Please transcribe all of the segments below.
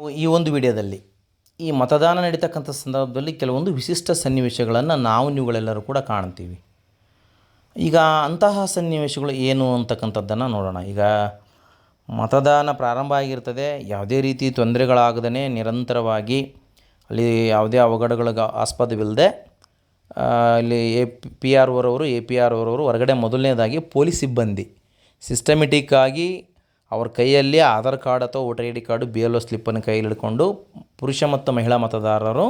ಈ ಒಂದು ವಿಡಿಯೋದಲ್ಲಿ ಈ ಮತದಾನ ನಡೀತಕ್ಕಂಥ ಸಂದರ್ಭದಲ್ಲಿ ಕೆಲವೊಂದು ವಿಶಿಷ್ಟ ಸನ್ನಿವೇಶಗಳನ್ನು ನಾವು ನೀವುಗಳೆಲ್ಲರೂ ಕೂಡ ಕಾಣ್ತೀವಿ. ಈಗ ಅಂತಹ ಸನ್ನಿವೇಶಗಳು ಏನು ಅಂತಕ್ಕಂಥದ್ದನ್ನು ನೋಡೋಣ. ಈಗ ಮತದಾನ ಪ್ರಾರಂಭ ಆಗಿರ್ತದೆ. ಯಾವುದೇ ರೀತಿ ತೊಂದರೆಗಳಾಗದೇ ನಿರಂತರವಾಗಿ ಅಲ್ಲಿ ಯಾವುದೇ ಅವಘಡಗಳಿಗೆ ಆಸ್ಪದವಿಲ್ಲದೆ ಇಲ್ಲಿ ಎ ಪಿ ಆರ್ ಓರವರು, ಎ ಪಿ ಆರ್ ಓರವರು ಹೊರಗಡೆ ಮೊದಲನೇದಾಗಿ ಪೊಲೀಸ್ ಸಿಬ್ಬಂದಿ ಸಿಸ್ಟಮೆಟಿಕ್ ಆಗಿ ಅವ್ರ ಕೈಯಲ್ಲಿ ಆಧಾರ್ ಕಾರ್ಡ್ ಅಥವಾ voter I D card B L O ಸ್ಲಿಪ್ಪನ್ನು ಕೈಯಲ್ಲಿ ಹಿಡ್ಕೊಂಡು ಪುರುಷ ಮತ್ತು ಮಹಿಳಾ ಮತದಾರರು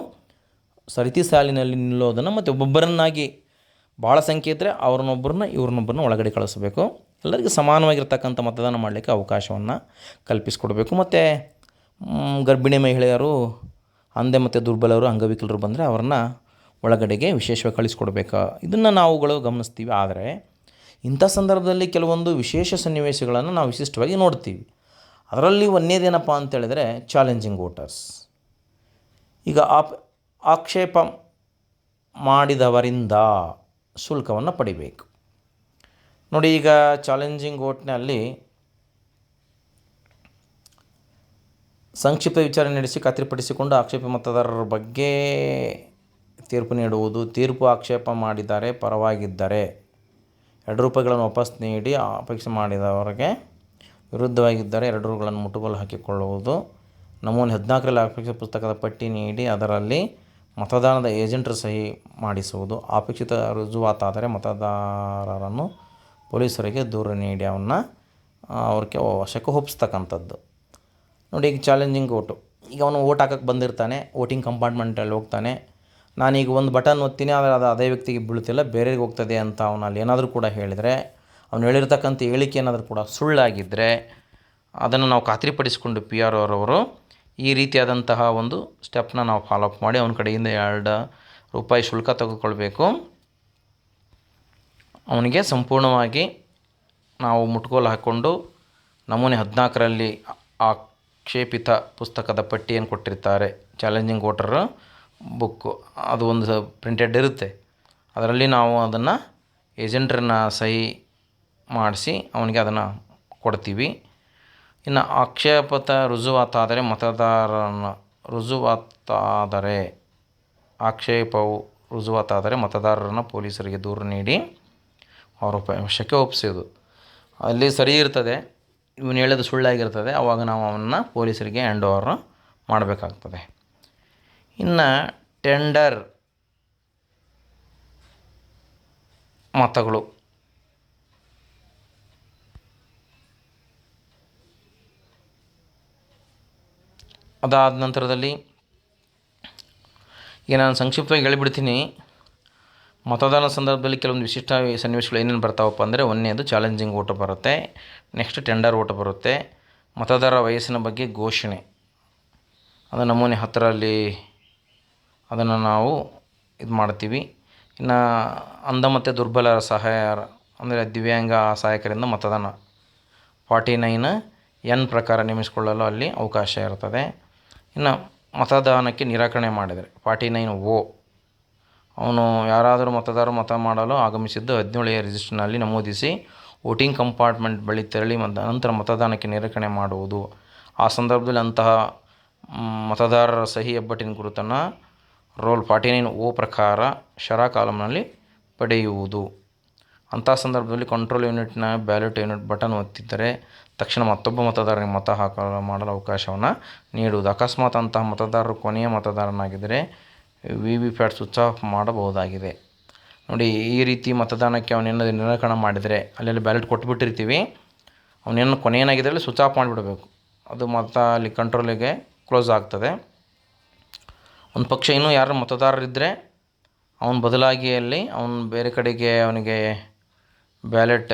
ಸರತಿ ಸಾಲಿನಲ್ಲಿ ನಿಲ್ಲೋದನ್ನು ಮತ್ತು ಒಬ್ಬೊಬ್ಬರನ್ನಾಗಿ ಭಾಳ ಸಂಖ್ಯೆ ಇದ್ದರೆ ಅವ್ರನ್ನೊಬ್ಬರನ್ನ ಇವ್ರನ್ನೊಬ್ಬರನ್ನ ಒಳಗಡೆ ಕಳಿಸ್ಬೇಕು. ಎಲ್ಲರಿಗೂ ಸಮಾನವಾಗಿರ್ತಕ್ಕಂಥ ಮತದಾನ ಮಾಡಲಿಕ್ಕೆ ಅವಕಾಶವನ್ನು ಕಲ್ಪಿಸಿಕೊಡ್ಬೇಕು. ಮತ್ತು ಗರ್ಭಿಣಿ ಮಹಿಳೆಯರು ಅಂದೆ ಮತ್ತು ದುರ್ಬಲರು, ಅಂಗವಿಕಲರು ಬಂದರೆ ಅವ್ರನ್ನ ಒಳಗಡೆಗೆ ವಿಶೇಷವಾಗಿ ಕಳಿಸ್ಕೊಡ್ಬೇಕು. ಇದನ್ನು ನಾವುಗಳು ಗಮನಿಸ್ತೀವಿ. ಆದರೆ ಇಂಥ ಸಂದರ್ಭದಲ್ಲಿ ಕೆಲವೊಂದು ವಿಶೇಷ ಸನ್ನಿವೇಶಗಳನ್ನು ನಾವು ವಿಶಿಷ್ಟವಾಗಿ ನೋಡ್ತೀವಿ. ಅದರಲ್ಲಿ ಒಂದೇದೇನಪ್ಪ ಅಂತೇಳಿದರೆ ಚಾಲೆಂಜಿಂಗ್ ವೋಟರ್ಸ್ ಈಗ ಆಪ್, ಆಕ್ಷೇಪ ಮಾಡಿದವರಿಂದ ಶುಲ್ಕವನ್ನು ಪಡಿಬೇಕು. ನೋಡಿ ಈಗ ಚಾಲೆಂಜಿಂಗ್ ವೋಟ್ನಲ್ಲಿ ಸಂಕ್ಷಿಪ್ತ ವಿಚಾರಣೆ ನಡೆಸಿ ಖಾತ್ರಿಪಡಿಸಿಕೊಂಡು ಆಕ್ಷೇಪ ಮತದಾರರ ಬಗ್ಗೆ ತೀರ್ಪು ನೀಡುವುದು, ತೀರ್ಪು ಆಕ್ಷೇಪ ಮಾಡಿದ್ದಾರೆ, ಪರವಾಗಿದ್ದರೆ ಎರಡು ರೂಪಾಯಿಗಳನ್ನು ವಾಪಸ್ ನೀಡಿ ಅಪೇಕ್ಷೆ ಮಾಡಿದವರಿಗೆ ವಿರುದ್ಧವಾಗಿದ್ದರೆ ಎರಡು ರೂಗಳನ್ನು ಮುಟ್ಟುಗೋಲು ಹಾಕಿಕೊಳ್ಳುವುದು. ನಮೂನೆ ಹದಿನಾಲ್ಕರಲ್ಲಿ ಅಪೇಕ್ಷಿತ ಪುಸ್ತಕದ ಪಟ್ಟಿ ನೀಡಿ ಅದರಲ್ಲಿ ಮತದಾನದ ಏಜೆಂಟರು ಸಹಿ ಮಾಡಿಸುವುದು. ಅಪೇಕ್ಷಿತ ರುಜುವಾತಾದರೆ ಮತದಾರರನ್ನು ಪೊಲೀಸರಿಗೆ ದೂರು ನೀಡಿ ಅವನ್ನ ಅವ್ರಿಗೆ ವಶಕ್ಕೆ ಒಪ್ಪಿಸ್ತಕ್ಕಂಥದ್ದು. ನೋಡಿ, ಈಗ ಚಾಲೆಂಜಿಂಗ್ ಓಟು ಈಗ ಅವನು ಓಟ್ ಹಾಕಕ್ಕೆ ಬಂದಿರ್ತಾನೆ ವೋಟಿಂಗ್ ಕಂಪಾರ್ಟ್ಮೆಂಟಲ್ಲಿ ಹೋಗ್ತಾನೆ. ನಾನೀಗ ಒಂದು ಬಟನ್ ಒತ್ತೀನಿ ಆದರೆ ಅದು ಅದೇ ವ್ಯಕ್ತಿಗೆ ಬೀಳ್ತಿಲ್ಲ ಬೇರೆಗೆ ಹೋಗ್ತದೆ ಅಂತ ಅವನು ಅಲ್ಲಿ ಏನಾದರೂ ಕೂಡ ಹೇಳಿದರೆ, ಅವನು ಹೇಳಿರ್ತಕ್ಕಂಥ ಹೇಳಿಕೆ ಏನಾದರೂ ಕೂಡ ಸುಳ್ಳಾಗಿದ್ದರೆ ಅದನ್ನು ನಾವು ಖಾತ್ರಿಪಡಿಸಿಕೊಂಡು ಪಿ ಆರ್ ಅವರವರು ಈ ರೀತಿಯಾದಂತಹ ಒಂದು ಸ್ಟೆಪ್ನ ನಾವು ಫಾಲೋಅಪ್ ಮಾಡಿ, ಅವನ ಕಡೆಯಿಂದ ಎರಡು ರೂಪಾಯಿ ಶುಲ್ಕ ತೆಗೆದುಕೊಳ್ಬೇಕು. ಅವನಿಗೆ ಸಂಪೂರ್ಣವಾಗಿ ನಾವು ಮುಟ್ಕೋಲು ಹಾಕ್ಕೊಂಡು ನಮೂನೆ ಹದಿನಾಲ್ಕರಲ್ಲಿ ಆಕ್ಷೇಪಿತ ಪುಸ್ತಕದ ಪಟ್ಟಿಯನ್ನು ಕೊಟ್ಟಿರ್ತಾರೆ ಚಾಲೆಂಜಿಂಗ್ ವೋಟರ್ ಬುಕ್ಕು. ಅದು ಒಂದು ಪ್ರಿಂಟೆಡ್ ಇರುತ್ತೆ. ಅದರಲ್ಲಿ ನಾವು ಅದನ್ನು ಏಜೆಂಟ್ರನ್ನ ಸಹಿ ಮಾಡಿಸಿ ಅವನಿಗೆ ಅದನ್ನು ಕೊಡ್ತೀವಿ. ಇನ್ನು ಆಕ್ಷೇಪತ ರುಜುವಾತಾದರೆ ಮತದಾರನ ರುಜುವಾತಾದರೆ, ಆಕ್ಷೇಪವು ರುಜುವಾತಾದರೆ ಮತದಾರರನ್ನು ಪೊಲೀಸರಿಗೆ ದೂರು ನೀಡಿ ಅವರ ಪ- ವಶಕ್ಕೆ ಒಪ್ಪಿಸೋದು ಅಲ್ಲಿ ಸರಿ ಇರ್ತದೆ. ಇವನು ಹೇಳೋದು ಸುಳ್ಳಾಗಿರ್ತದೆ. ಆವಾಗ ನಾವು ಅವನ್ನ ಪೊಲೀಸರಿಗೆ ಹ್ಯಾಂಡ್ ಓವರ್ ಮಾಡಬೇಕಾಗ್ತದೆ. ಇನ್ನು ಟೆಂಡರ್ ಮತಗಳು. ಅದಾದ ನಂತರದಲ್ಲಿ ಈಗ ನಾನು ಸಂಕ್ಷಿಪ್ತವಾಗಿ ಹೇಳಿಬಿಡ್ತೀನಿ. ಮತದಾನ ಸಂದರ್ಭದಲ್ಲಿ ಕೆಲವೊಂದು ವಿಶಿಷ್ಟ ಸನ್ನಿವೇಶಗಳು ಏನೇನು ಬರ್ತಾವಪ್ಪ ಅಂದರೆ ಒಂದನೇದು ಚಾಲೆಂಜಿಂಗ್ ಓಟ ಬರುತ್ತೆ. ನೆಕ್ಸ್ಟ್ ಟೆಂಡರ್ ಓಟ ಬರುತ್ತೆ. ಮತದಾರರ ವಯಸ್ಸಿನ ಬಗ್ಗೆ ಘೋಷಣೆ. ಅದು ನಮೂನೆ ಹತ್ತರಲ್ಲಿ ಅದನ್ನು ನಾವು ಇದು ಮಾಡ್ತೀವಿ. ಇನ್ನು ಅಂಧ ಮತ್ತು ದುರ್ಬಲರ ಸಹಾಯ ಅಂದರೆ ದಿವ್ಯಾಂಗ ಸಹಾಯಕರಿಂದ ಮತದಾನ. ಫಾರ್ಟಿ ನೈನ್ ಎನ್ ಪ್ರಕಾರ ನೇಮಿಸಿಕೊಳ್ಳಲು ಅಲ್ಲಿ ಅವಕಾಶ ಇರ್ತದೆ. ಇನ್ನು ಮತದಾನಕ್ಕೆ ನಿರಾಕರಣೆ ಮಾಡಿದರೆ, ಫಾರ್ಟಿ ನೈನ್ ಓ ಅವನು ಯಾರಾದರೂ ಮತದಾರರು ಮತ ಮಾಡಲು ಆಗಮಿಸಿದ್ದು ಹದಿನೇಳೆಯ ರಿಜಿಸ್ಟರ್ನಲ್ಲಿ ನಮೂದಿಸಿ ವೋಟಿಂಗ್ ಕಂಪಾರ್ಟ್ಮೆಂಟ್ ಬಳಿ ತೆರಳಿ ಮತ, ನಂತರ ಮತದಾನಕ್ಕೆ ನಿರಾಕರಣೆ ಮಾಡುವುದು. ಆ ಸಂದರ್ಭದಲ್ಲಿ ಅಂತಹ ಮತದಾರರ ಸಹಿ ಹೆಬ್ಬಟ್ಟಿನ ಗುರುತನ್ನು ರೋಲ್ ಫಾರ್ಟಿ ನೈನ್ ಓ ಪ್ರಕಾರ ಶರಾ ಕಾಲಮ್ನಲ್ಲಿ ಪಡೆಯುವುದು. ಅಂಥ ಸಂದರ್ಭದಲ್ಲಿ ಕಂಟ್ರೋಲ್ ಯೂನಿಟ್ನ ಬ್ಯಾಲೆಟ್ ಯೂನಿಟ್ ಬಟನ್ ಒತ್ತಿದ್ದರೆ ತಕ್ಷಣ ಮತ್ತೊಬ್ಬ ಮತದಾರರಿಗೆ ಮತ ಹಾಕಲು ಮಾಡಲು ಅವಕಾಶವನ್ನು ನೀಡುವುದು. ಅಕಸ್ಮಾತ್ ಅಂತಹ ಮತದಾರರು ಕೊನೆಯ ಮತದಾರನಾಗಿದ್ದರೆ V V PAT switch off ಮಾಡಬಹುದಾಗಿದೆ. ನೋಡಿ, ಈ ರೀತಿ ಮತದಾನಕ್ಕೆ ಅವನೇನು ನಿರಾಕರಣ ಮಾಡಿದರೆ ಅಲ್ಲೆಲ್ಲಿ ಬ್ಯಾಲೆಟ್ ಕೊಟ್ಬಿಟ್ಟಿರ್ತೀವಿ. ಅವನೇನು ಕೊನೆಯನಾಗಿದ್ದರೆ ಸ್ವಿಚ್ ಆಫ್ ಮಾಡಿಬಿಡಬೇಕು. ಅದು ಮತ ಅಲ್ಲಿ ಕಂಟ್ರೋಲಿಗೆ ಕ್ಲೋಸ್ ಆಗ್ತದೆ. ಒಂದು ಪಕ್ಷ ಇನ್ನೂ ಯಾರು ಮತದಾರರಿದ್ದರೆ ಅವನ ಬದಲಾಗಿ ಅಲ್ಲಿ ಅವನು ಬೇರೆ ಕಡೆಗೆ ಅವನಿಗೆ ಬ್ಯಾಲೆಟ್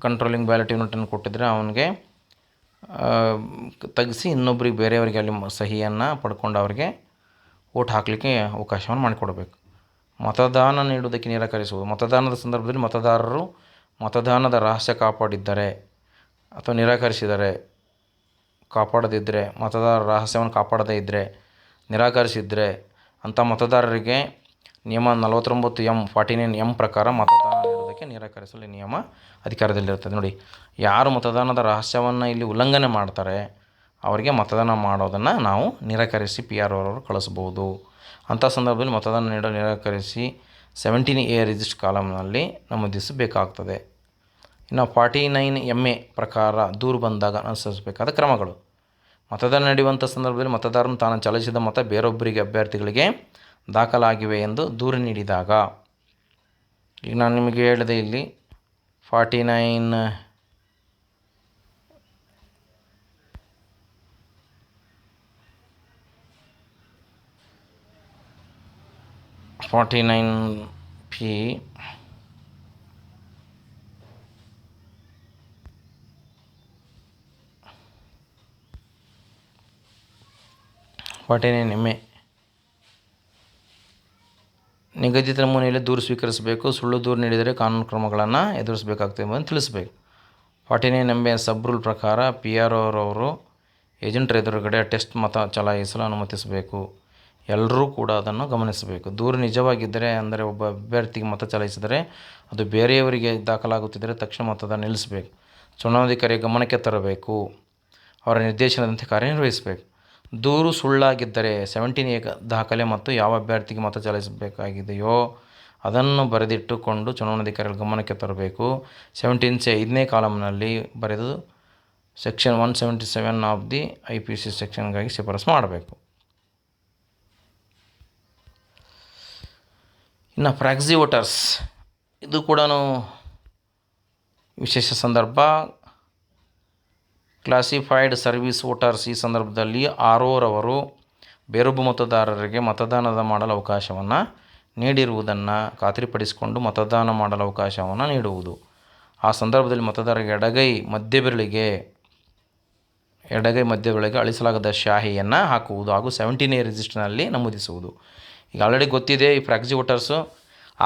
ಕಂಟ್ರೋಲಿಂಗ್ ಬ್ಯಾಲೆಟ್ ಯೂನಿಟನ್ನು ಕೊಟ್ಟಿದ್ದರೆ ಅವನಿಗೆ ತೆಗೆಸಿ ಇನ್ನೊಬ್ಬರಿಗೆ ಬೇರೆಯವರಿಗೆ ಅಲ್ಲಿ ಸಹಿಯನ್ನು ಪಡ್ಕೊಂಡು ಅವರಿಗೆ ಓಟ್ ಹಾಕಲಿಕ್ಕೆ ಅವಕಾಶವನ್ನು ಮಾಡಿಕೊಡಬೇಕು. ಮತದಾನ ನೀಡುವುದಕ್ಕೆ ನಿರಾಕರಿಸುವುದು. ಮತದಾನದ ಸಂದರ್ಭದಲ್ಲಿ ಮತದಾರರು ಮತದಾನದ ರಹಸ್ಯ ಕಾಪಾಡಿದ್ದರೆ ಅಥವಾ ನಿರಾಕರಿಸಿದರೆ ಕಾಪಾಡದಿದ್ದರೆ ಮತದಾರರ ರಹಸ್ಯವನ್ನು ಕಾಪಾಡದೇ ಇದ್ದರೆ ನಿರಾಕರಿಸಿದರೆ ಅಂಥ ಮತದಾರರಿಗೆ ನಿಯಮ ನಲವತ್ತೊಂಬತ್ತು ಎಂ ಫಾರ್ಟಿ ನೈನ್ ಎಂ ಪ್ರಕಾರ ಮತದಾನ ನೀಡುವುದಕ್ಕೆ ನಿರಾಕರಿಸಲು ನಿಯಮ ಅಧಿಕಾರದಲ್ಲಿರುತ್ತದೆ. ನೋಡಿ, ಯಾರು ಮತದಾನದ ರಹಸ್ಯವನ್ನು ಇಲ್ಲಿ ಉಲ್ಲಂಘನೆ ಮಾಡ್ತಾರೆ, ಅವರಿಗೆ ಮತದಾನ ಮಾಡೋದನ್ನು ನಾವು ನಿರಾಕರಿಸಿ ಪಿ ಆರ್ ಅವರು ಕಳಿಸ್ಬೋದು ಅಂಥ ಸಂದರ್ಭದಲ್ಲಿ ಮತದಾನ ನೀಡಲು ನಿರಾಕರಿಸಿ ಸೆವೆಂಟೀನ್ ಎ ರಿಜಿಸ್ಟ್ ಕಾಲಮ್ನಲ್ಲಿ ನಮೂದಿಸಬೇಕಾಗ್ತದೆ ಇನ್ನು ಫಾರ್ಟಿ ನೈನ್ ಎಂ ಎ ಪ್ರಕಾರ ದೂರು ಬಂದಾಗ ಅನುಸರಿಸಬೇಕಾದ ಕ್ರಮಗಳು. ಮತದಾನ ನಡೆಯುವಂಥ ಸಂದರ್ಭದಲ್ಲಿ ಮತದಾರನು ತಾನು ಚಲಾಯಿಸಿದ ಮತ ಬೇರೊಬ್ಬರಿಗೆ ಅಭ್ಯರ್ಥಿಗಳಿಗೆ ದಾಖಲಾಗಿವೆ ಎಂದು ದೂರು ನೀಡಿದಾಗ. ಈಗ ನಾನು ನಿಮಗೆ ಹೇಳಿದೆ ಇಲ್ಲಿ forty nine forty nine P forty ನೆಮ್ಮೆ. ನಿಗದಿತ ನಮೂನೆಯಲ್ಲಿ ದೂರು ಸ್ವೀಕರಿಸಬೇಕು, ಸುಳ್ಳು ದೂರು ನೀಡಿದರೆ ಕಾನೂನು ಕ್ರಮಗಳನ್ನು ಎದುರಿಸಬೇಕಾಗ್ತದೆ ಎಂಬುದನ್ನು ತಿಳಿಸಬೇಕು. ಹೊಟ್ಟೆನೇ ನಂಬೆ ಸಬ್ ರೂಲ್ ಪ್ರಕಾರ ಪಿ ಆರ್ ಅವರವರು ಏಜೆಂಟರ ಎದುರುಗಡೆ ಟೆಸ್ಟ್ ಮತ ಚಲಾಯಿಸಲು ಅನುಮತಿಸಬೇಕು. ಎಲ್ಲರೂ ಕೂಡ ಅದನ್ನು ಗಮನಿಸಬೇಕು. ದೂರು ನಿಜವಾಗಿದ್ದರೆ ಅಂದರೆ ಒಬ್ಬ ಅಭ್ಯರ್ಥಿಗೆ ಮತ ಚಲಾಯಿಸಿದರೆ ಅದು ಬೇರೆಯವರಿಗೆ ದಾಖಲಾಗುತ್ತಿದ್ದರೆ ತಕ್ಷಣ ಮತದ ನಿಲ್ಲಿಸಬೇಕು. ಚುನಾವಣಾಧಿಕಾರಿಯ ಗಮನಕ್ಕೆ ತರಬೇಕು. ಅವರ ನಿರ್ದೇಶನದಂತೆ ಕಾರ್ಯನಿರ್ವಹಿಸಬೇಕು. ದೂರು ಸುಳ್ಳಾಗಿದ್ದರೆ ಸೆವೆಂಟೀನ್ ಎ ದಾಖಲೆ ಮತ್ತು ಯಾವ ಅಭ್ಯರ್ಥಿಗೆ ಮತ ಚಲಾಯಿಸಬೇಕಾಗಿದೆಯೋ ಅದನ್ನು ಬರೆದಿಟ್ಟುಕೊಂಡು ಚುನಾವಣಾಧಿಕಾರಿಗಳ ಗಮನಕ್ಕೆ ತರಬೇಕು. ಸೆವೆಂಟೀನ್ ಸಿ ಐದನೇ ಕಾಲಮ್ನಲ್ಲಿ ಬರೆದು section one seventy seven of the I P C ಸೆಕ್ಷನ್ಗಾಗಿ ಶಿಫಾರಸು ಮಾಡಬೇಕು. ಇನ್ನು ಪ್ರಾಕ್ಸಿ ವೋಟರ್ಸ್ ಇದು ಕೂಡ ವಿಶೇಷ ಸಂದರ್ಭ. ಕ್ಲಾಸಿಫೈಡ್ ಸರ್ವಿಸ್ ವೋಟರ್ಸ್ ಈ ಸಂದರ್ಭದಲ್ಲಿ ಆರ್ ಓರವರು ಬೇರೊಬ್ಬ ಮತದಾರರಿಗೆ ಮತದಾನದ ಮಾಡಲು ಅವಕಾಶವನ್ನು ನೀಡಿರುವುದನ್ನು ಖಾತ್ರಿಪಡಿಸಿಕೊಂಡು ಮತದಾನ ಮಾಡಲು ಅವಕಾಶವನ್ನು ನೀಡುವುದು. ಆ ಸಂದರ್ಭದಲ್ಲಿ ಮತದಾರರಿಗೆ ಎಡಗೈ ಮಧ್ಯಬೆರಳಿಗೆ ಎಡಗೈ ಮಧ್ಯಬೆರಳಿಗೆ ಅಳಿಸಲಾಗದ ಶಾಹಿಯನ್ನು ಹಾಕುವುದು ಹಾಗೂ ಸೆವೆಂಟೀನ್ ಎ ರಿಜಿಸ್ಟರ್ನಲ್ಲಿ ನಮೂದಿಸುವುದು. ಈಗ ಆಲ್ರೆಡಿ ಗೊತ್ತಿದೆ ಈ ಫ್ರಾಕ್ಸಿ ವೋಟರ್ಸು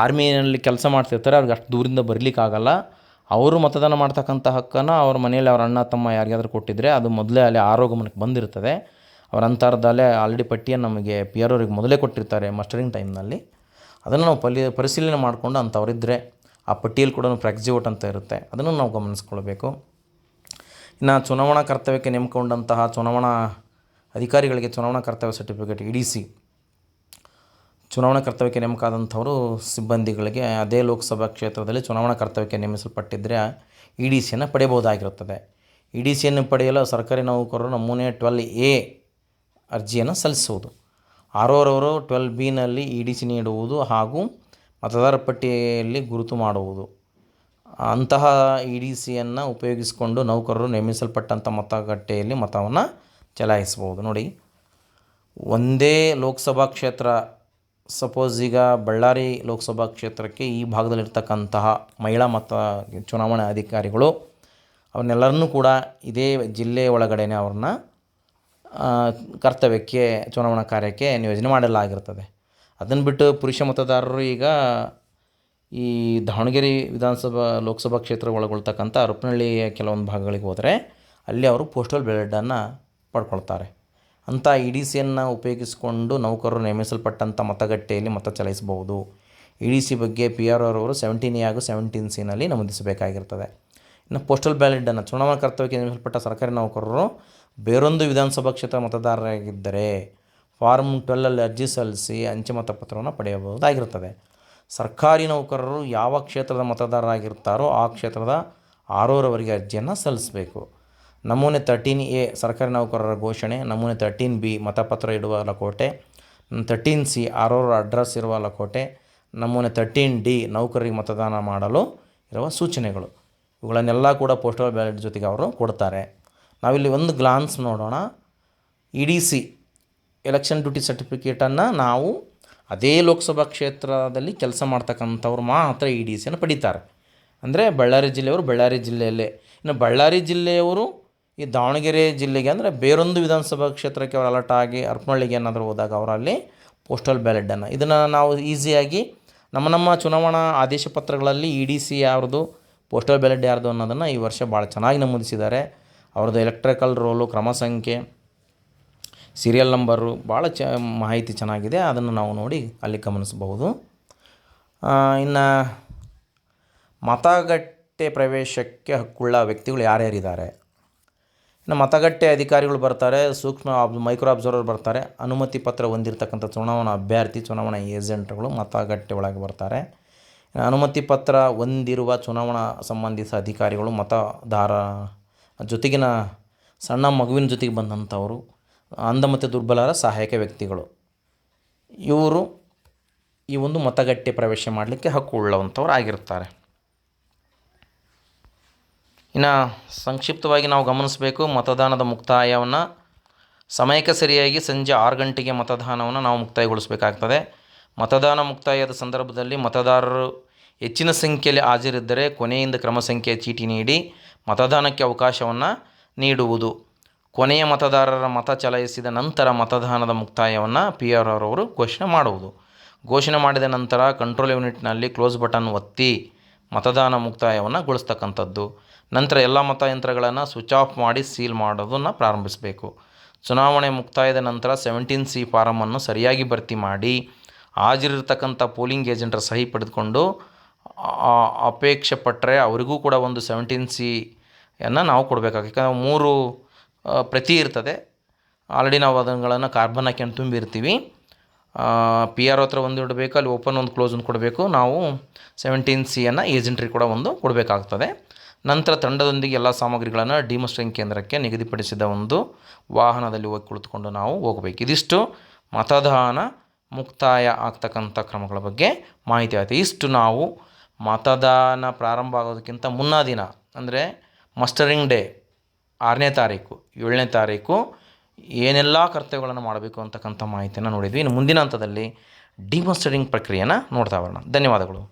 ಆರ್ಮಿನಲ್ಲಿ ಕೆಲಸ ಮಾಡ್ತಿರ್ತಾರೆ, ಅವ್ರಿಗೆ ಅಷ್ಟು ದೂರಿಂದ ಬರಲಿಕ್ಕಾಗಲ್ಲ. ಅವರು ಮತದಾನ ಮಾಡ್ತಕ್ಕಂಥ ಹಕ್ಕನ್ನು ಅವ್ರ ಮನೆಯಲ್ಲಿ ಅವ್ರ ಅಣ್ಣ, ತಮ್ಮ ಯಾರಿಗಾದ್ರೂ ಕೊಟ್ಟಿದ್ದರೆ ಅದು ಮೊದಲೇ ಅಲ್ಲಿ ಆರೋ ಗಮನಕ್ಕೆ ಬಂದಿರ್ತದೆ ಅವ್ರ ಅಂತರದಲ್ಲೇ ಆಲ್ರೆಡಿ ಪಟ್ಟಿಯನ್ನು ನಮಗೆ ಪಿ ಆರ್ ಅವ್ರಿಗೆ ಮೊದಲೇ ಕೊಟ್ಟಿರ್ತಾರೆ ಮಸ್ಟರಿಂಗ್ ಟೈಮ್ನಲ್ಲಿ ಅದನ್ನು ನಾವು ಪಲಿ, ಪರಿಶೀಲನೆ ಮಾಡಿಕೊಂಡು ಅಂಥವರಿದ್ದರೆ ಆ ಪಟ್ಟಿಯಲ್ಲಿ ಕೂಡ ಪ್ರೆಕ್ಸಿ ಓಟ್ ಅಂತ ಇರುತ್ತೆ. ಅದನ್ನು ನಾವು ಗಮನಿಸ್ಕೊಳ್ಬೇಕು. ಇನ್ನು ಚುನಾವಣಾ ಕರ್ತವ್ಯಕ್ಕೆ ನೇಮಕೊಂಡಂತಹ ಚುನಾವಣಾ ಅಧಿಕಾರಿಗಳಿಗೆ ಚುನಾವಣಾ ಕರ್ತವ್ಯ ಸರ್ಟಿಫಿಕೇಟ್ ಇ ಸಿ ಚುನಾವಣಾ ಕರ್ತವ್ಯಕ್ಕೆ ನೇಮಕಾದಂಥವರು ಸಿಬ್ಬಂದಿಗಳಿಗೆ ಅದೇ ಲೋಕಸಭಾ ಕ್ಷೇತ್ರದಲ್ಲಿ ಚುನಾವಣಾ ಕರ್ತವ್ಯಕ್ಕೆ ನೇಮಿಸಲ್ಪಟ್ಟಿದ್ದರೆ ಇ ಡಿ ಸಿಯನ್ನು ಪಡೆಯಬಹುದಾಗಿರುತ್ತದೆ. ಇ ಡಿ ಸಿಯನ್ನು ಪಡೆಯಲು ಸರ್ಕಾರಿ ನೌಕರರು ನಮೂನೆ ಟ್ವೆಲ್ ಎ ಅರ್ಜಿಯನ್ನು ಸಲ್ಲಿಸುವುದು. ಆರೋರವರು ಟ್ವೆಲ್ ಬಿನಲ್ಲಿ ಇ ಡಿ ಸಿ ನೀಡುವುದು ಹಾಗೂ ಮತದಾರ ಪಟ್ಟಿಯಲ್ಲಿ ಗುರುತು ಮಾಡುವುದು. ಅಂತಹ ಇ ಡಿ ಸಿಯನ್ನು ಉಪಯೋಗಿಸಿಕೊಂಡು ನೌಕರರು ನೇಮಿಸಲ್ಪಟ್ಟಂಥ ಮತಗಟ್ಟೆಯಲ್ಲಿ ಮತವನ್ನು ಚಲಾಯಿಸಬಹುದು. ನೋಡಿ, ಒಂದೇ ಲೋಕಸಭಾ ಕ್ಷೇತ್ರ ಸಪೋಸ್ ಈಗ ಬಳ್ಳಾರಿ ಲೋಕಸಭಾ ಕ್ಷೇತ್ರಕ್ಕೆ ಈ ಭಾಗದಲ್ಲಿರ್ತಕ್ಕಂತಹ ಮಹಿಳಾ ಮತ ಚುನಾವಣಾ ಅಧಿಕಾರಿಗಳು ಅವನ್ನೆಲ್ಲರನ್ನೂ ಕೂಡ ಇದೇ ಜಿಲ್ಲೆ ಒಳಗಡೆನೆ ಅವ್ರನ್ನ ಕರ್ತವ್ಯಕ್ಕೆ, ಚುನಾವಣಾ ಕಾರ್ಯಕ್ಕೆ ನಿಯೋಜನೆ ಮಾಡಲಾಗಿರ್ತದೆ. ಅದನ್ನು ಬಿಟ್ಟು ಪುರುಷ ಮತದಾರರು ಈಗ ಈ ದಾವಣಗೆರೆ ವಿಧಾನಸಭಾ ಲೋಕಸಭಾ ಕ್ಷೇತ್ರ ಒಳಗೊಳ್ತಕ್ಕಂಥ ಅರಪನಹಳ್ಳಿಯ ಕೆಲವೊಂದು ಭಾಗಗಳಿಗೆ ಹೋದರೆ ಅಲ್ಲಿ ಅವರು ಪೋಸ್ಟಲ್ ಬ್ಯಾಲೆಟನ್ನು ಪಡ್ಕೊಳ್ತಾರೆ. ಅಂಥ ಇ ಡಿ ಸಿಯನ್ನು ಉಪಯೋಗಿಸಿಕೊಂಡು ನೌಕರರು ನೇಮಿಸಲ್ಪಟ್ಟಂಥ ಮತಗಟ್ಟೆಯಲ್ಲಿ ಮತ ಚಲಾಯಿಸಬಹುದು. ಇ ಡಿ ಸಿ ಬಗ್ಗೆ ಪಿ ಆರ್ ಆರ್ ಅವರು ಸೆವೆಂಟೀನ್ ಎ ಹಾಗೂ ಸೆವೆಂಟೀನ್ ಸಿನಲ್ಲಿ ನಮೂದಿಸಬೇಕಾಗಿರ್ತದೆ. ಇನ್ನು ಪೋಸ್ಟಲ್ ಬ್ಯಾಲೆಟನ್ನು ಚುನಾವಣಾ ಕರ್ತವ್ಯಕ್ಕೆ ನೇಮಿಸಲ್ಪಟ್ಟ ಸರ್ಕಾರಿ ನೌಕರರು ಬೇರೊಂದು ವಿಧಾನಸಭಾ ಕ್ಷೇತ್ರ ಮತದಾರರಾಗಿದ್ದರೆ ಫಾರ್ಮ್ ಟ್ವೆಲ್ಲಲ್ಲಿ ಅರ್ಜಿ ಸಲ್ಲಿಸಿ ಅಂಚೆ ಮತಪತ್ರವನ್ನು ಪಡೆಯಬಹುದಾಗಿರುತ್ತದೆ. ಸರ್ಕಾರಿ ನೌಕರರು ಯಾವ ಕ್ಷೇತ್ರದ ಮತದಾರರಾಗಿರ್ತಾರೋ ಆ ಕ್ಷೇತ್ರದ ಆರೋರವರಿಗೆ ಅರ್ಜಿಯನ್ನು ಸಲ್ಲಿಸಬೇಕು. ನಮೂನೆ ತರ್ಟೀನ್ ಎ ಸರ್ಕಾರಿ ನೌಕರರ ಘೋಷಣೆ, ನಮೂನೆ ತರ್ಟೀನ್ ಬಿ ಮತಪತ್ರ ಇಡುವ ಲಕೋಟೆ ತರ್ಟೀನ್ ಸಿ ಆರೋರ ಅಡ್ರೆಸ್ ಇರುವ ಲಕೋಟೆ, ನಮೂನೆ ತರ್ಟೀನ್ ಡಿ ನೌಕರರಿಗೆ ಮತದಾನ ಮಾಡಲು ಇರುವ ಸೂಚನೆಗಳು. ಇವುಗಳನ್ನೆಲ್ಲ ಕೂಡ ಪೋಸ್ಟಲ್ ಬ್ಯಾಲೆಟ್ ಜೊತೆಗೆ ಅವರು ಕೊಡ್ತಾರೆ. ನಾವಿಲ್ಲಿ ಒಂದು ಗ್ಲಾನ್ಸ್ ನೋಡೋಣ. E D C election duty ಸರ್ಟಿಫಿಕೇಟನ್ನು ನಾವು ಅದೇ ಲೋಕಸಭಾ ಕ್ಷೇತ್ರದಲ್ಲಿ ಕೆಲಸ ಮಾಡ್ತಕ್ಕಂಥವ್ರು ಮಾತ್ರ ಇ ಡಿ ಸಿಯನ್ನು ಪಡಿತಾರೆ. ಅಂದರೆ ಬಳ್ಳಾರಿ ಜಿಲ್ಲೆಯವರು ಬಳ್ಳಾರಿ ಜಿಲ್ಲೆಯಲ್ಲೇ. ಇನ್ನು ಬಳ್ಳಾರಿ ಜಿಲ್ಲೆಯವರು ಈ ದಾವಣಗೆರೆ ಜಿಲ್ಲೆಗೆ ಅಂದರೆ ಬೇರೊಂದು ವಿಧಾನಸಭಾ ಕ್ಷೇತ್ರಕ್ಕೆ ಅವರು ಅಲರ್ಟ್ ಆಗಿ ಹರಪನಹಳ್ಳಿಗೆ ಏನಾದರೂ ಹೋದಾಗ ಅವರಲ್ಲಿ ಪೋಸ್ಟಲ್ ಬ್ಯಾಲೆಟನ್ನು ಇದನ್ನು ನಾವು ಈಸಿಯಾಗಿ ನಮ್ಮ ನಮ್ಮ ಚುನಾವಣಾ ಆದೇಶ ಪತ್ರಗಳಲ್ಲಿ ಇ ಡಿ ಸಿ ಯಾರ್ದು ಪೋಸ್ಟಲ್ ಬ್ಯಾಲೆಟ್ ಯಾರ್ದು ಅನ್ನೋದನ್ನು ಈ ವರ್ಷ ಭಾಳ ಚೆನ್ನಾಗಿ ನಮೂದಿಸಿದ್ದಾರೆ. ಅವ್ರದ್ದು ಎಲೆಕ್ಟ್ರಿಕಲ್ ರೋಲು ಕ್ರಮ ಸಂಖ್ಯೆ ಸೀರಿಯಲ್ ನಂಬರು ಭಾಳ ಚ ಮಾಹಿತಿ ಚೆನ್ನಾಗಿದೆ. ಅದನ್ನು ನಾವು ನೋಡಿ ಅಲ್ಲಿ ಗಮನಿಸಬಹುದು. ಇನ್ನು ಮತಗಟ್ಟೆ ಪ್ರವೇಶಕ್ಕೆ ಹಕ್ಕುಳ್ಳ ವ್ಯಕ್ತಿಗಳು ಯಾರ್ಯಾರಿದ್ದಾರೆ? ಇನ್ನು ಮತಗಟ್ಟೆ ಅಧಿಕಾರಿಗಳು ಬರ್ತಾರೆ, ಸೂಕ್ಷ್ಮ ಅಬ್, ಮೈಕ್ರೋ ಅಬ್ಸರ್ವರ್ ಬರ್ತಾರೆ. ಅನುಮತಿ ಪತ್ರ ಹೊಂದಿರತಕ್ಕಂಥ ಚುನಾವಣಾ ಅಭ್ಯರ್ಥಿ, ಚುನಾವಣಾ ಏಜೆಂಟ್ಗಳು ಮತಗಟ್ಟೆ ಒಳಗೆ ಬರ್ತಾರೆ. ಅನುಮತಿ ಪತ್ರ ಹೊಂದಿರುವ ಚುನಾವಣಾ ಸಂಬಂಧಿತ ಅಧಿಕಾರಿಗಳು ಮತದಾರ ಜೊತೆಗಿನ ಸಣ್ಣ ಮಗುವಿನ ಜೊತೆಗೆ ಬಂದಂಥವರು ಅಂಧ ಮತ್ತು ದುರ್ಬಲರ ಸಹಾಯಕ ವ್ಯಕ್ತಿಗಳು. ಇವರು ಈ ಒಂದು ಮತಗಟ್ಟೆ ಪ್ರವೇಶ ಮಾಡಲಿಕ್ಕೆ ಹಕ್ಕು ಉಳ್ಳವಂಥವ್ರು ಆಗಿರ್ತಾರೆ. ಇನ್ನು ಸಂಕ್ಷಿಪ್ತವಾಗಿ ನಾವು ಗಮನಿಸಬೇಕು ಮತದಾನದ ಮುಕ್ತಾಯವನ್ನು. ಸಮಯಕ್ಕೆ ಸರಿಯಾಗಿ ಸಂಜೆ ಆರು ಗಂಟೆಗೆ ಮತದಾನವನ್ನು ನಾವು ಮುಕ್ತಾಯಗೊಳಿಸಬೇಕಾಗ್ತದೆ. ಮತದಾನ ಮುಕ್ತಾಯದ ಸಂದರ್ಭದಲ್ಲಿ ಮತದಾರರು ಹೆಚ್ಚಿನ ಸಂಖ್ಯೆಯಲ್ಲಿ ಹಾಜರಿದ್ದರೆ ಕೊನೆಯಿಂದ ಕ್ರಮ ಸಂಖ್ಯೆ ಚೀಟಿ ನೀಡಿ ಮತದಾನಕ್ಕೆ ಅವಕಾಶವನ್ನು ನೀಡುವುದು. ಕೊನೆಯ ಮತದಾರರ ಮತ ಚಲಾಯಿಸಿದ ನಂತರ ಮತದಾನದ ಮುಕ್ತಾಯವನ್ನು ಪಿ ಆರ್ ಅವರು ಘೋಷಣೆ ಮಾಡುವುದು. ಘೋಷಣೆ ಮಾಡಿದ ನಂತರ ಕಂಟ್ರೋಲ್ ಯೂನಿಟ್ನಲ್ಲಿ ಕ್ಲೋಸ್ ಬಟನ್ ಒತ್ತಿ ಮತದಾನ ಮುಕ್ತಾಯವನ್ನು ಗೊಳಿಸ್ತಕ್ಕಂಥದ್ದು. ನಂತರ ಎಲ್ಲ ಮತಯಂತ್ರಗಳನ್ನು ಸ್ವಿಚ್ ಆಫ್ ಮಾಡಿ ಸೀಲ್ ಮಾಡೋದನ್ನು ಪ್ರಾರಂಭಿಸಬೇಕು. ಚುನಾವಣೆ ಮುಕ್ತಾಯದ ನಂತರ ಸೆವೆಂಟೀನ್ ಸಿ ಫಾರಮನ್ನು ಸರಿಯಾಗಿ ಭರ್ತಿ ಮಾಡಿ, ಹಾಜರಿರ್ತಕ್ಕಂಥ ಪೋಲಿಂಗ್ ಏಜೆಂಟರ ಸಹಿ ಪಡೆದುಕೊಂಡು ಅಪೇಕ್ಷೆ ಪಟ್ಟರೆ ಅವರಿಗೂ ಕೂಡ ಒಂದು ಸೆವೆಂಟೀನ್ ಸಿಯನ್ನು ನಾವು ಕೊಡಬೇಕಾಗುತ್ತೆ. ಯಾಕಂದರೆ ಮೂರು ಪ್ರತಿ ಇರ್ತದೆ. ಆಲ್ರೆಡಿ ನಾವು ಅದನ್ನುಗಳನ್ನು ಕಾರ್ಬನ್ ಹಾಕ್ಯಂಡು ತುಂಬಿರ್ತೀವಿ ಪಿ ಆರ್ ಹತ್ರ ಒಂದು ಇಡಬೇಕು, ಅಲ್ಲಿ ಓಪನ್ ಒಂದು ಕ್ಲೋಸ್ ಒಂದು ಕೊಡಬೇಕು. ನಾವು ಸೆವೆಂಟೀನ್ ಸಿಯನ್ನು ಏಜೆಂಟ್ರಿಗೆ ಕೂಡ ಒಂದು ಕೊಡಬೇಕಾಗ್ತದೆ. ನಂತರ ತಂಡದೊಂದಿಗೆ ಎಲ್ಲ ಸಾಮಗ್ರಿಗಳನ್ನು ಡಿಮಸ್ಟ್ರಿಂಗ್ ಕೇಂದ್ರಕ್ಕೆ ನಿಗದಿಪಡಿಸಿದ ಒಂದು ವಾಹನದಲ್ಲಿ ಹೋಗಿ ಕುಳಿತುಕೊಂಡು ನಾವು ಹೋಗಬೇಕು. ಇದಿಷ್ಟು ಮತದಾನ ಮುಕ್ತಾಯ ಆಗ್ತಕ್ಕಂಥ ಕ್ರಮಗಳ ಬಗ್ಗೆ ಮಾಹಿತಿ ಆಯಿತು. ಇಷ್ಟು ನಾವು ಮತದಾನ ಪ್ರಾರಂಭ ಆಗೋದಕ್ಕಿಂತ ಮುನ್ನ ದಿನ, ಅಂದರೆ ಮಸ್ಟರಿಂಗ್ ಡೇ ಆರನೇ ತಾರೀಕು, ಏಳನೇ ತಾರೀಕು ಏನೆಲ್ಲ ಕರ್ತವ್ಯಗಳನ್ನು ಮಾಡಬೇಕು ಅಂತಕ್ಕಂಥ ಮಾಹಿತಿಯನ್ನು ನೋಡಿದ್ವಿ. ಇನ್ನು ಮುಂದಿನ ಹಂತದಲ್ಲಿ ಡಿಮಸ್ಟರಿಂಗ್ ಪ್ರಕ್ರಿಯೆಯನ್ನು ನೋಡ್ತಾ ಬರೋಣ ಧನ್ಯವಾದಗಳು.